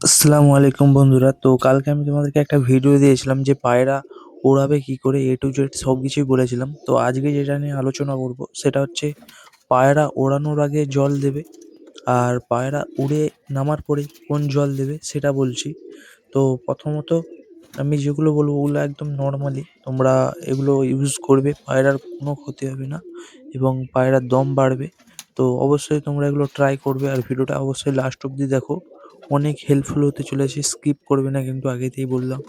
আসসালামু আলাইকুম বন্ধুরা। তো কালকে আমি তোমাদেরকে একটা ভিডিও দিয়েছিলাম যে পায়রা ওড়াবে কি করে এ টু জেড সব কিছুই বলেছিলাম। তো আজকে যেটা নিয়ে আলোচনা করব সেটা হচ্ছে পায়রা ওড়ানোর আগে জল দেবে আর পায়রা উড়ে নামার পরে কোন জল দেবে সেটা বলছি। তো প্রথমত আমি যেগুলো বলব ওগুলো একদম নর্মালি তোমরা এগুলো ইউজ করবে, পায়রার কোনো ক্ষতি হবে না এবং পায়রার দম বাড়বে। তো অবশ্যই তোমরা এগুলো ট্রাই করবে আর ভিডিওটা অবশ্যই লাস্ট অব্দি দেখো। অনেক হেল্পফুল হতে চলেছে স্কিপ করবে না কিন্তু আগেতেই বললাম।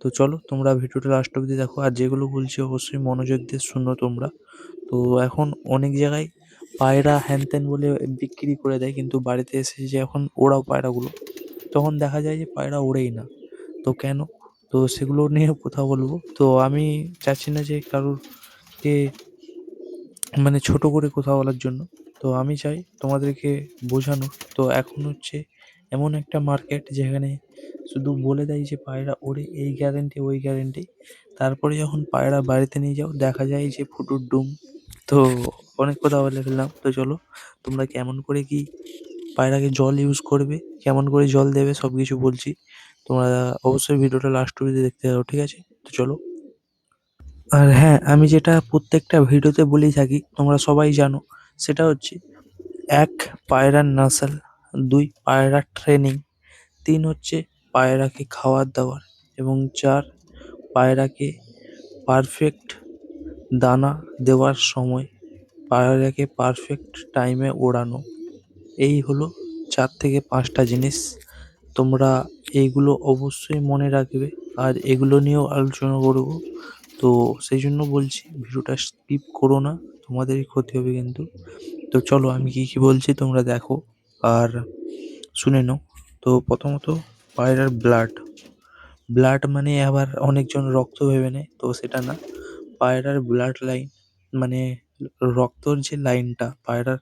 তো চলো, তোমরা ভিডিওটা লাস্ট অব্দি দেখো, আর যেগুলো বলছি অবশ্যই মনোযোগ দিয়ে শুনো তোমরা। তো এখন অনেক জায়গায় পায়রা হ্যান ত্যান বলে বিক্রি করে দেয়, কিন্তু বাড়িতে এসে যে এখন ওড়াও পায়রাগুলো। তখন দেখা যায় যে পায়রা ওড়েই না। তো কেন? তো সেগুলো নিয়ে কথা বলব। তো আমি চাচ্ছি না যে কারোর কে মানে ছোট করে কথা বলার জন্য। তো আমি চাই তোমাদেরকে বোঝানো তো এখন হচ্ছে এমন একটা মার্কেট যেখানে শুধু বলে দেয় যে পায়রা ওড়ে, এই গ্যারেন্টি ওই গ্যারেন্টি তারপরে যখন পায়রা বাড়িতে নিয়ে যাও, দেখা যায় যে ফুটুর ডুম। তো অনেক কথা বলে ফেললাম। তো চলো, তোমরা কেমন করে কি পায়রাকে জল ইউজ করবে, কেমন করে জল দেবে সব কিছু বলছি। তোমরা অবশ্যই ভিডিওটা লাস্ট অব্দি দেখতে থাকো, ঠিক আছে? তো চলো। আর হ্যাঁ আমি যেটা প্রত্যেকটা ভিডিওতে বলেই থাকি, তোমরা সবাই জানো, সেটা হচ্ছে এক পায়রার নাসাল। দুই পায়রার ট্রেনিং তিন হচ্ছে পায়রাকে খাবার দাওয়ার এবং চার পায়রাকে পারফেক্ট দানা দেওয়ার সময় পায়রাকে পারফেক্ট টাইমে ওড়ানো। এই হলো চার থেকে পাঁচটা জিনিস। তোমরা এইগুলো অবশ্যই মনে রাখবে। আর এগুলো নিয়েও আলোচনা করব। তো সেই জন্য বলছি, ভিডিওটা স্কিপ করো না। তোমাদেরই ক্ষতি হবে কিন্তু। তো চলো আমি কি কি বলছি তোমরা দেখো। আর শুনে নাও। তো প্রথমত পায়রার ব্লাড ব্লাড মানে আবার অনেকজন রক্ত ভেবে নেয়, তো সেটা না। পায়রার ব্লাড লাইন মানে রক্তর যে লাইনটা পায়রার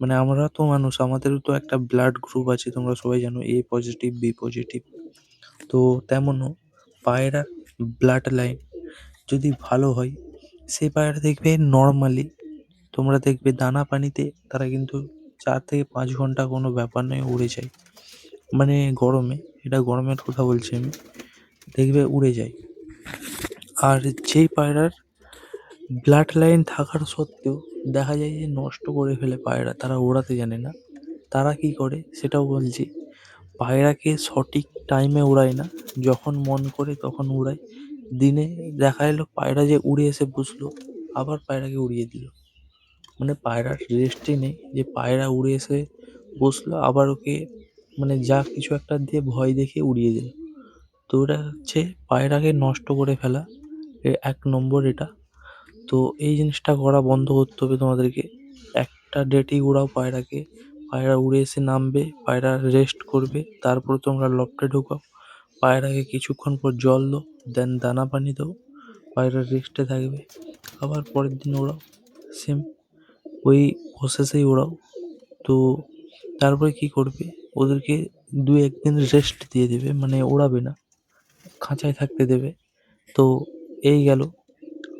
মানে আমরা তো মানুষ, আমাদেরও তো একটা ব্লাড গ্রুপ আছে, তোমরা সবাই জানো এ পজিটিভ বি পজিটিভ তো তেমনও পায়রার ব্লাড লাইন যদি ভালো হয় সেই পায়রা দেখবে নর্মালি তোমরা দেখবে দানা পানিতে তারা কিন্তু চার থেকে পাঁচ ঘণ্টা কোনো ব্যাপার নয়, উড়ে যায়। মানে গরমে, এটা গরমের কথা বলছি আমি, দেখবে উড়ে যায়। আর যেই পায়রার ব্লাড লাইন থাকার সত্ত্বেও দেখা যায় যে নষ্ট করে ফেলে পায়রা, তারা ওড়াতে জানে না। তারা কি করে, সেটাও বলছি। পায়রাকে সঠিক টাইমে উড়ায় না, যখন মন করে তখন উড়ায়। দিনে দেখা এলো, পায়রা যে উড়ে এসে বসল, আবার পায়রাকে উড়িয়ে দিল। মানে পায়রার রেস্টই নেই। যে পায়রা উড়ে এসে বসল, আবার ওকে মানে যা কিছু একটা দিয়ে ভয় দেখিয়ে উড়িয়ে দিল। তো ওটা হচ্ছে পায়রাকে নষ্ট করে ফেলা। এক নম্বর এটা। তো এই জিনিসটা করা বন্ধ করতে হবে তোমাদেরকে। একটা ডেটেই উড়াও পায়রাকে। পায়রা উড়ে এসে নামবে, পায়রা রেস্ট করবে, তারপর তোমরা লফটে ঢোকাও। পায়রাকে কিছুক্ষণ পর জল দাও দেন দানা পানি দাও, পায়রা রেস্টে থাকবে। আবার পরের দিন ওড়াও সেম ওই প্রসেসেই ওড়াও তো তারপরে কী করবে? ওদেরকে দু একদিন রেস্ট দিয়ে দেবে মানে ওড়াবে না। খাঁচায় থাকতে দেবে। তো এই গেল।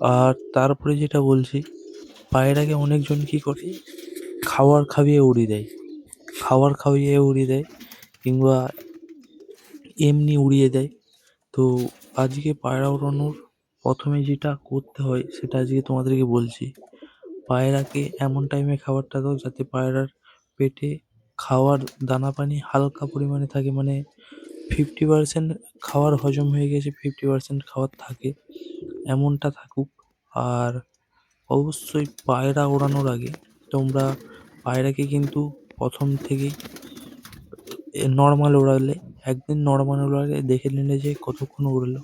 আর তারপরে যেটা বলছি পায়রাকে অনেকজন কী করে? খাওয়ার খাইয়ে উড়িয়ে দেয়। খাওয়ার খাইয়ে উড়িয়ে দেয় কিংবা এমনি উড়িয়ে দেয়। তো আজকে পায়রা ওড়ানোর প্রথমে যেটা করতে হয়, সেটা আজকে তোমাদেরকে বলছি। পায়রাকে এমন টাইমে খাবারটা দাও যাতে পায়রার পেটে খাওয়ার দানা পানি হালকা পরিমাণে থাকে। মানে ফিফটি পার্সেন্ট খাওয়ার হজম হয়ে গেছে ফিফটি পার্সেন্ট খাবার থাকে, এমনটা থাকুক। আর অবশ্যই পায়রা ওড়ানোর আগে তোমরা পায়রাকে কিন্তু প্রথম থেকে নর্মাল ওড়ালে, একদিন নর্মাল ওড়ালে দেখে নিলে যে কতক্ষণ উড়লো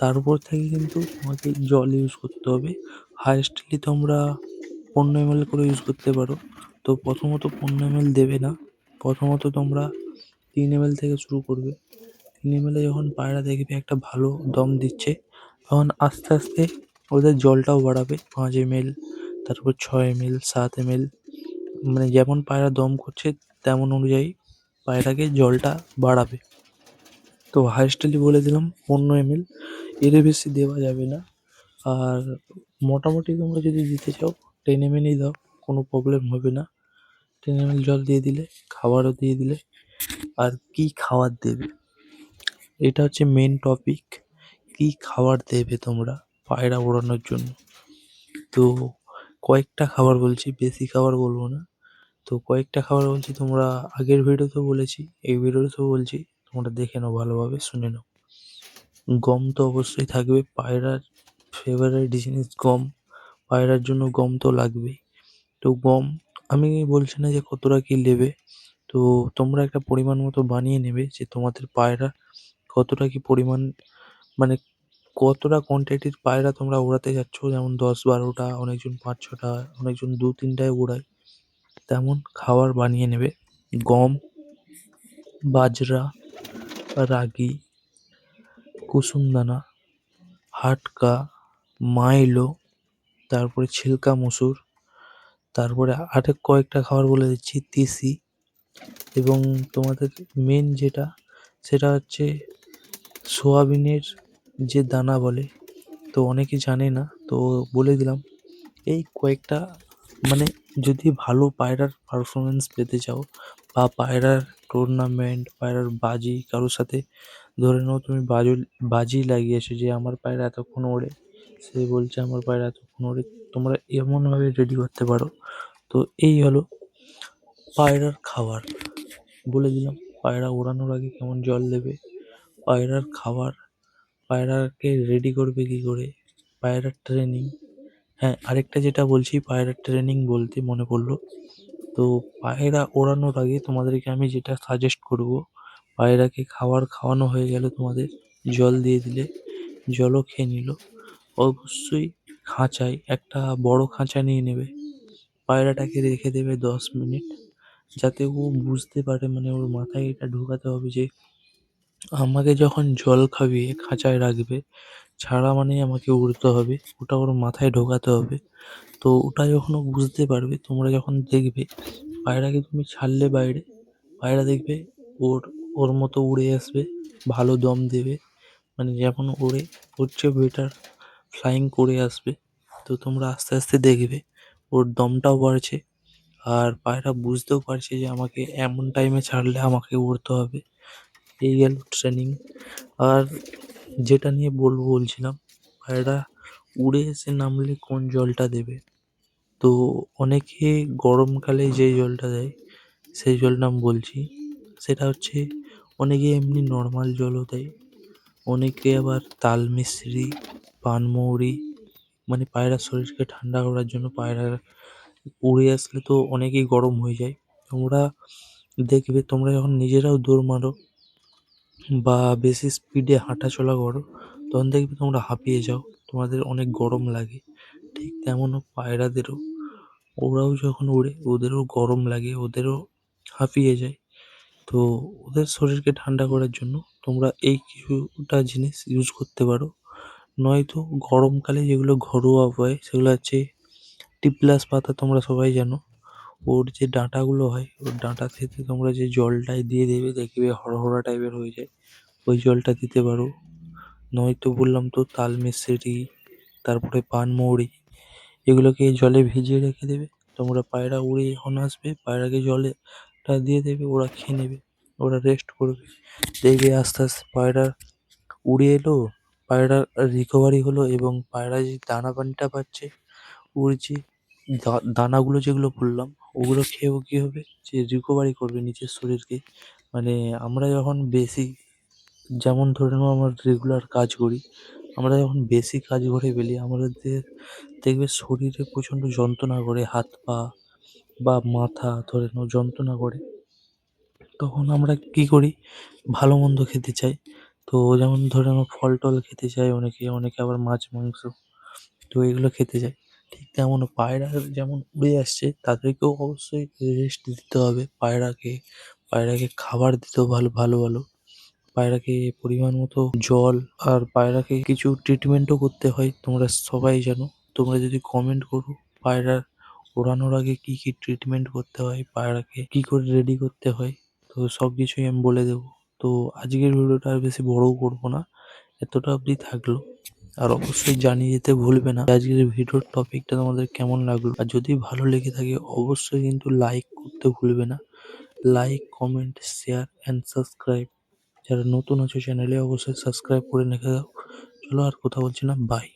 তারপর থেকে কিন্তু তোমাকে জল ইউজ করতে হবে। হাইয়েস্টলি তোমরা পনেরো এম করে ইউজ করতে পারো। তো প্রথমত পনেরো এম দেবে না। প্রথমত তোমরা তিন এম থেকে শুরু করবে। তিন এম যখন পায়রা দেখবে একটা ভালো দম দিচ্ছে, তখন আস্তে আস্তে ওদের জলটাও বাড়াবে। পাঁচ এম তারপর ছয় এম সাত এম মানে যেমন পায়রা দম করছে তেমন অনুযায়ী পায়রাকে জলটা বাড়াবে। তো হাইয়েস্টলি বলে দিলাম পনেরো এম এর বেশি দেওয়া যাবে না। আর মোটামুটি তোমরা যদি দিতে চাও টেন এলই দাও, কোনো প্রবলেম হবে না। টেন এম জল দিয়ে দিলে, খাবারও দিয়ে দিলে। আর কি খাবার দেবে? এটা হচ্ছে মেন টপিক কি খাবার দেবে তোমরা পায়রা ওড়ানোর জন্য? তো কয়েকটা খাবার বলছি, বেশি খাবার বলব না। তো কয়েকটা খাবার বলছি, তোমরা আগের ভিডিওতেও বলেছি, এই ভিডিওতেও বলছি, তোমরা দেখে নাও ভালোভাবে, শুনে নাও। গম তো অবশ্যই থাকবে, পায়রার ফেভারিট জিনিস গম। পায়রার জন্য গম তো লাগবেই। তো গম, আমি বলছি না যে কতটা কি নেবে। তো তোমরা একটা পরিমাণ মতো বানিয়ে নেবে যে তোমাদের পায়রা কতটা কি পরিমাণ মানে কতটা কোয়ান্টিটির পায়রা তোমরা ওড়াতে যাচ্ছ। যেমন দশ বারোটা, অনেকজন পাঁচ ছটা, অনেকজন দু তিনটায় ওড়ায়। তেমন খাবার বানিয়ে নেবে। গম, বাজরা, রাগি, কুসুমদানা, হাটকা, মাইলো তারপরে ছিলকা মসুর, তারপরে আরেক কয়েকটা খাবার বলে দিচ্ছি, তিসি এবং তোমাদের মেন যেটা, সেটা হচ্ছে সোয়াবিনের যে দানা বলে, তো অনেকে জানে না, তো বলে দিলাম। এই কয়েকটা মানে যদি ভালো পায়রার পারফরমেন্স পেতে চাও বা পায়রার টুর্নামেন্ট পায়রার বাজি কারোর সাথে, ধরে নাও তুমি বাজল, বাজি লাগিয়েছো যে আমার পায়রা এতক্ষণ ওড়ে সে বলছে, আমার পায়রা এতক্ষণ ওড়ে তোমরা এমনভাবে রেডি করতে পারো? তো এই হলো পায়রার খাবার। বলে দিলাম, পায়রা ওড়ানোর আগে কেমন জল দেবে? পায়রার খাবার, পায়রাকে রেডি করবে কী করে? পায়রার ট্রেনিং হ্যাঁ আরেকটা যেটা বলছি, পায়রার ট্রেনিং বলতে মনে পড়ল। তো পায়রা ওড়ানোর আগে তোমাদেরকে আমি যেটা সাজেস্ট করব, পায়রাকে খাবার খাওয়ানো হয়ে গেলে তোমাদের জল দিয়ে দিলে, জলও খেয়ে নিল। অবশ্যই খাঁচায়, একটা বড় খাঁচা নিয়ে নেবে। পায়রাটাকে রেখে দেবে দশ মিনিট, যাতে ও বুঝতে পারে মানে ওর মাথায় এটা ঢোকাতে হবে যে আমাকে যখন জল খাইয়ে খাঁচায় রাখবে, ছাড়া মানেই আমাকে উড়তে হবে, ওটা ওর মাথায় ঢোকাতে হবে। তো ওটা যখন ও বুঝতে পারবে, তোমরা যখন দেখবে, পায়রাকে তুমি ছাড়লে বাইরে, পায়রা দেখবে ওর ওর মতো উড়ে আসবে, ভালো দম দেবে মানে যেমন ওড়ে ওর চেয়ে বেটার ফ্লাইং করে আসবে। তো তোমরা আস্তে আস্তে দেখবে, ওর দমটাও বাড়ছে আর পায়রা বুঝতেও পারছে যে আমাকে এমন টাইমে ছাড়লে আমাকে উড়তে হবে। এই গেল ট্রেনিং আর যেটা নিয়ে বলব বলছিলাম, পায়রা উড়ে এসে নামলে কোন জলটা দেবে? তো অনেকে গরমকালে যে জলটা দেয়, সেই জলটা আমি বলছি। সেটা হচ্ছে অনেকে এমনি নর্মাল জলও দেয়, অনেকে আবার তাল মিছরি পানমৌরি মানে পায়রার শরীরকে ঠান্ডা করার জন্য পায়রা উড়ে আসলে তো অনেকেই গরম হয়ে যায়। তোমরা দেখবে, তোমরা যখন নিজেরাও দৌড় মারো বা বেশি স্পিডে হাঁটাচলা করো, তখন দেখবে তোমরা হাঁপিয়ে যাও, তোমাদের অনেক গরম লাগে। ঠিক তেমনও পায়রাদেরও। ওরাও যখন ওড়ে ওদেরও গরম লাগে, ওদেরও হাঁপিয়ে যায়। তো ওদের শরীরকে ঠান্ডা করার জন্য তোমরা এই কিছুটা জিনিস ইউজ করতে পারো। নয়তো গরমকালে যেগুলো ঘরোয়া উপায়, সেগুলো হচ্ছে টিপলাস পাতা তোমরা সবাই জানো। ওর যে ডাঁটাগুলো হয়, ওর ডাঁটা থেকে তোমরা যে জলটায় দিয়ে দেবে, দেখবে হরহরা টাইপের হয়ে যায়। ওই জলটা দিতে পারো। নয়তো বললাম তো, তাল মিছরি তারপরে পানমৌরি এগুলোকে জলে ভিজিয়ে রেখে দেবে। তোমরা পায়রা উড়ে যখন আসবে, পায়রাকে জলেটা দিয়ে দেবে, ওরা খেয়ে নেবে, ওরা রেস্ট করবে। দেখবে আস্তে আস্তে পায়রা উড়ে এলো পায়রার রিকভারি হলো এবং পায়রা যে দানা পানিটা পাচ্ছে উড়ছে দা- দানাগুলো যেগুলো বললাম, ওগুলো খেয়েও কী হবে? যে রিকভারি করবে নিজের শরীরকে। মানে আমরা যখন বেশি যেমন ধরে নাও আমরা রেগুলার কাজ করি, আমরা যখন বেশি কাজ করে ফেলি, আমাদের দেখবে শরীরে প্রচণ্ড যন্ত্রণা করে, হাত পা বা মাথা ধরে নাও যন্ত্রণা করে। তখন আমরা কী করি? ভালো মন্দ খেতে চাই। তো যেমন ধরে নাও ফল টল খেতে চায় অনেকে অনেকে আবার মাছ, মাংস, তো এগুলো খেতে চায়। ঠিক তেমন পায়রা যেমন উড়ে আসছে, তাদেরকেও অবশ্যই রেস্ট দিতে হবে। পায়রাকে পায়রাকে খাবার দিতেও ভালো ভালো ভালো। পায়রাকে পরিমাণ মতো জল আর পায়রাকে কিছু ট্রিটমেন্টও করতে হয়, তোমরা সবাই জানো। তোমরা যদি কমেন্ট করো পায়রার ওড়ানোর আগে কি কি ট্রিটমেন্ট করতে হয়, পায়রাকে কি করে রেডি করতে হয়, তো সব কিছুই আমি বলে দেবো। তো আজকের ভিডিওটা আর বেশি বড়ও করব না, এতটা অবধি থাকল। আর অবশ্যই জানিয়ে যেতে ভুলবে না আজকের ভিডিওর টপিকটা তোমাদের কেমন লাগল। আর যদি ভালো লেগে থাকে, অবশ্যই কিন্তু লাইক করতে ভুলবে না। Like comment share and subscribe যারা নতুন আছে চ্যানেলে অবশ্যই সাবস্ক্রাইব করে রেখে দাও। চলো আর কথা বলছি না বাই